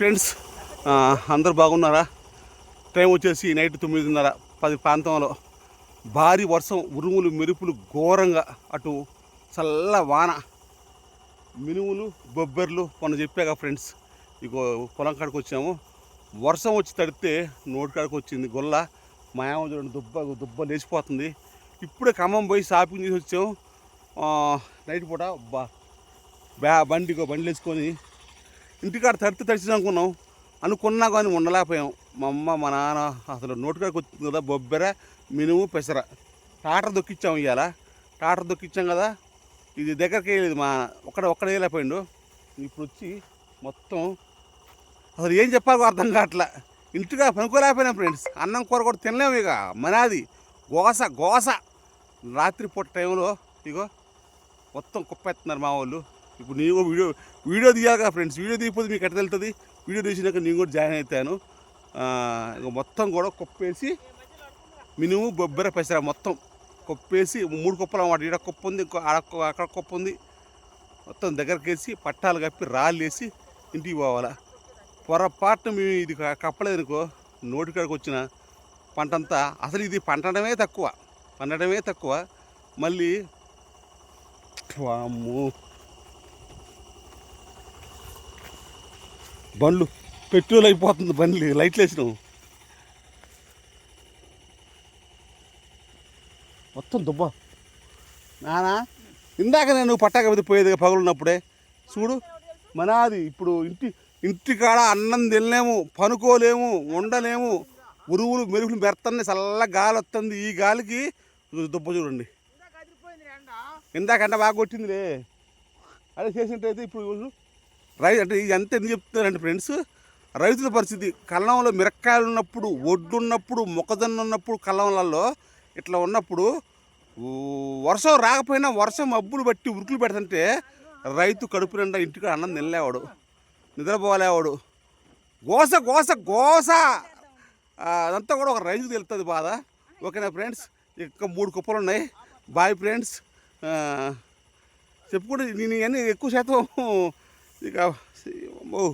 Friends అందరు బాగున్నారా? Time వచ్చేసి నైట్ తొమ్మిదిన్నర పది ప్రాంతంలో. భారీ వర్షం ఉరుములు మెరుపులు ఘోరంగా అటు చల్ల వాన మినుములు బొబ్బెర్లు మొన్న చెప్పాక ఫ్రెండ్స్ ఇగో పొలం కాడికి వచ్చాము. వర్షం వచ్చి తడితే నోటి కాడికి వచ్చింది గొల్ల మా చూడండి దుబ్బ దుబ్బ లేచిపోతుంది. ఇప్పుడే ఖమ్మం పోయి షాపింగ్ చేసి వచ్చాము. నైట్ పూట బా బ్యా బండి బండి వేసుకొని ఇంటికాడ తడితే తడిచి అనుకున్నాం. అనుకున్నా కానీ ఉండలేకపోయాం. మా అమ్మ మా నాన్న అసలు నోటికాడికి వచ్చింది కదా బొబ్బెర మినుము పెసర. టాటర్ దొక్కిచ్చాం ఇవాళ టాటర్ దొక్కిచ్చాం కదా ఇది దగ్గరికి వెళ్ళేది మా ఒక్కడ ఒక్కడ వేయలేకపోయిండు ఇప్పుడు వచ్చి మొత్తం అసలు ఏం చెప్పాలో అర్థం కావట్లే. ఇంటిగా పనుకోలేకపోయినా ఫ్రెండ్స్. అన్నం కూర కూడా తినలేము ఇక. మనాది గోస గోస. రాత్రిపూట టైంలో ఇగో మొత్తం కుప్పెత్తున్నారు మా వాళ్ళు. ఇప్పుడు నేను వీడియో వీడియో తీయాలి ఫ్రెండ్స్ వీడియో తీయకపోతే మీకు ఎట్లా వెళ్తుంది వీడియో తీసినాక నేను కూడా జాయిన్ అవుతాను మొత్తం కూడా కుప్పేసి మినిమం బొబ్బెర పెసర మొత్తం కుప్పేసి మూడు కుప్పలు అన్నమాట. ఈడ కుప్ప ఉంది ఇంకో అక్కడ కుప్ప ఉంది. మొత్తం దగ్గరికి వేసి పట్టాలు కప్పి రాళ్ళు వేసి ఇంటికి పోవాలా. పొరపాటున మేము ఇది కప్పలేదనుకో కప్పలేదు అనుకో నోటికాడికి వచ్చిన పంటంతా అసలు ఇది పండడమే తక్కువ. పండడమే తక్కువ. మళ్ళీ వామ్మో. బండ్లు పెట్రోల్ అయిపోతుంది బండ్లు లైట్లు వేసినాం మొత్తం దుబ్బ. నానా ఇందాక నేను పట్టాక మీద పోయేది పగులున్నప్పుడే. చూడు మనాది ఇప్పుడు ఇంటి ఇంటికాడ అన్నం తినలేము పనుకోలేము ఉండలేము ఉరువులు మెరుగులు మెరుతున్నాయి చల్ల గాలి వస్తుంది. ఈ గాలికి దుబ్బ చూడండి. ఇందాకంటే బాగా కొట్టిందిలే. అదే చేసినట్టయితే ఇప్పుడు రై రైతు అంటే ఇది ఎంత ఎందుకు చెప్తున్నారండి ఫ్రెండ్స్ రైతుల పరిస్థితి. కళ్ళంలో మిరక్కాయలు ఉన్నప్పుడు ఒడ్డు ఉన్నప్పుడు మొక్కజొన్న ఉన్నప్పుడు కళ్ళంలలో ఇట్లా ఉన్నప్పుడు వర్షం రాకపోయినా వర్షం మబ్బులు బట్టి ఉరుకులు పెడుతుంటే రైతు కడుపు నిండా ఇంటికి అన్నం తినలేవాడు నిద్రపోలేవాడు గోస గోస గోస! అదంతా కూడా ఒక రైతుకు తెలుస్తుంది బాధ. ఓకేనా ఫ్రెండ్స్? ఇంకా మూడు కుప్పలు ఉన్నాయి. Bye friends. చెప్పుకుంటే నేను ఇవన్నీ ఎక్కువ శాతం ఇక ఓ